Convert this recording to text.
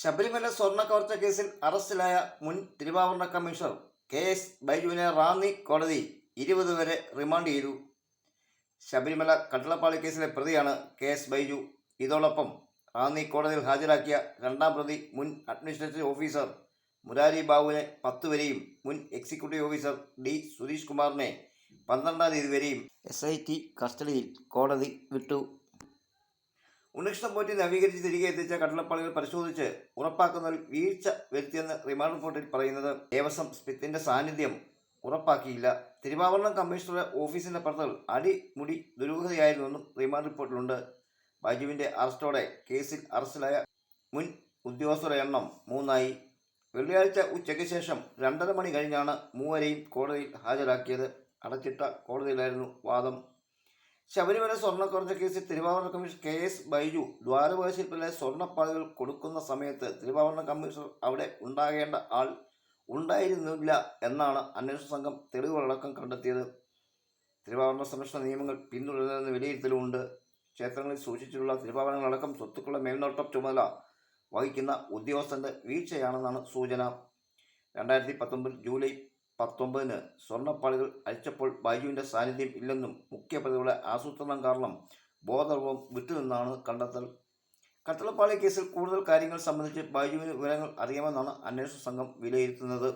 ശബരിമല സ്വർണ കവർച്ച കേസിൽ അറസ്റ്റിലായ മുൻ തിരുവാഭരണ കമ്മീഷണർ കെ എസ് ബൈജുവിനെ റാന്നി കോടതി ഇരുപത് വരെ റിമാൻഡ് ചെയ്തു. ശബരിമല കട്ടളപ്പാളി കേസിലെ പ്രതിയാണ് കെ എസ് ബൈജു. ഇതോടൊപ്പം റാന്നി കോടതിയിൽ ഹാജരാക്കിയ രണ്ടാം പ്രതി മുൻ അഡ്മിനിസ്ട്രേറ്റീവ് ഓഫീസർ മുരാരി ബാബുവിനെ പത്ത് വരെയും മുൻ എക്സിക്യൂട്ടീവ് ഓഫീസർ ഡി സുരേഷ് കുമാറിനെ പന്ത്രണ്ടാം തീയതി വരെയും എസ് ഐ ടി കസ്റ്റഡിയിൽ കോടതി വിട്ടു. ഉണ്ണികൃഷ്ണൻ പോറ്റി നവീകരിച്ച് തിരികെ എത്തിച്ച കടലപ്പാളികൾ പരിശോധിച്ച് ഉറപ്പാക്കുന്നതിൽ വീഴ്ച വരുത്തിയെന്ന് റിമാൻഡ് റിപ്പോർട്ടിൽ പറയുന്നത് ദേവസ്വം സ്മിത്തിന്റെ സാന്നിധ്യം ഉറപ്പാക്കിയില്ല. തിരുവാഭരണം കമ്മീഷണറുടെ ഓഫീസിന്റെ പുറത്തുകൾ അടിമുടി ദുരൂഹതയായിരുന്നുവെന്നും റിമാൻഡ് റിപ്പോർട്ടിലുണ്ട്. ബൈജുവിന്റെ അറസ്റ്റോടെ കേസിൽ അറസ്റ്റിലായ മുൻ ഉദ്യോഗസ്ഥരുടെ എണ്ണം മൂന്നായി. വെള്ളിയാഴ്ച ഉച്ചയ്ക്ക് ശേഷം രണ്ടര മണി കഴിഞ്ഞാണ് മൂവരെയും കോടതിയിൽ ഹാജരാക്കിയത്. അടച്ചിട്ട കോടതിയിലായിരുന്നു വാദം. ശബരിമല സ്വർണക്കുറഞ്ഞ കേസിൽ തിരുവാഭരണ കമ്മീഷണർ കെ എസ് ബൈജു ദ്വാരപാശിപ്പിലെ സ്വർണപ്പാളികൾ കൊടുക്കുന്ന സമയത്ത് തിരുവാഭരണ കമ്മീഷണർ അവിടെ ഉണ്ടാകേണ്ട ആൾ ഉണ്ടായിരുന്നില്ല എന്നാണ് അന്വേഷണ സംഘം തെളിവുകളടക്കം കണ്ടെത്തിയത്. തിരുവാഭരണ സംരക്ഷണ നിയമങ്ങൾ പിന്തുടരുന്നതെന്ന് വിലയിരുത്തലുമുണ്ട്. ക്ഷേത്രങ്ങളിൽ സൂക്ഷിച്ചിട്ടുള്ള തിരുവാഭരണങ്ങളടക്കം സ്വത്തുക്കളുടെ മേൽനോട്ട ചുമതല വഹിക്കുന്ന ഉദ്യോഗസ്ഥന്റെ വീഴ്ചയാണെന്നാണ് സൂചന. രണ്ടായിരത്തി പത്തൊമ്പത് ജൂലൈ പത്തൊമ്പതിന് സ്വർണപ്പാളികൾ അഴിച്ചപ്പോൾ ബൈജുവിന്റെ സാന്നിധ്യം ഇല്ലെന്നും മുഖ്യപ്രതികളുടെ ആസൂത്രണം കാരണം ബോധർവം വിട്ടുനിന്നാണ് കണ്ടെത്തൽ. കട്ടളപ്പാളി കേസിൽ കൂടുതൽ കാര്യങ്ങൾ സംബന്ധിച്ച് ബൈജുവിന് വിവരങ്ങൾ അറിയാമെന്നാണ് അന്വേഷണ സംഘം വിലയിരുത്തുന്നത്.